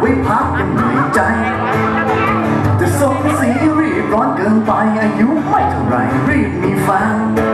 ไว้พักเป็นในใจ แต่สมสีรีบร้อนเกินไปอายุไม่เท่าไรรีบมีแฟน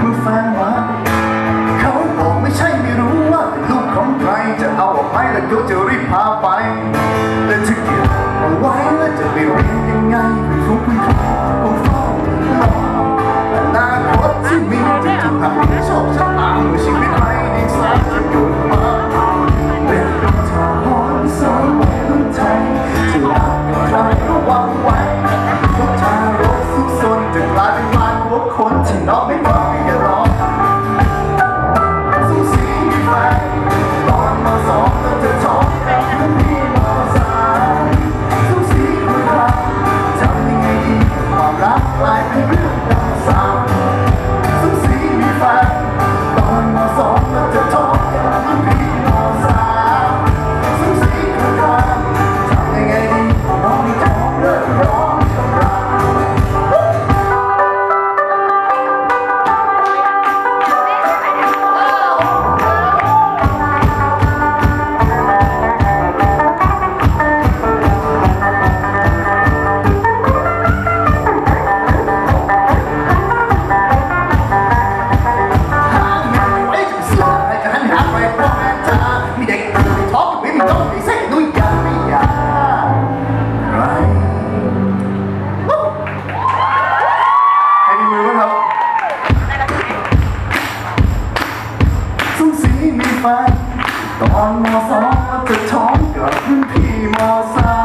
เมื่อแฟนมาเขาบอกไม่ใช่ไม่รู้ว่าลูกของใครจะเอาออกไปแล้วก็จะรีบพาไปแต่จะเก็บเอาไว้แล้วจะไปเรียนยังไงเป็นทุกข์เป็นทุกข์ก็เฝ้ารออนาคตที่มีจะทำให้กโชคชะตาเมื่อชีวิตไรในสายจะหยุดมาเป็นทางหอนสอนหัวใจที่รักใครระวังไว้ทุกทางรกสุขสนจะกลายเป็นบ้านหัวคนที่นอนไม่ ไปตอนมสองจะท้องกับพี่มสาม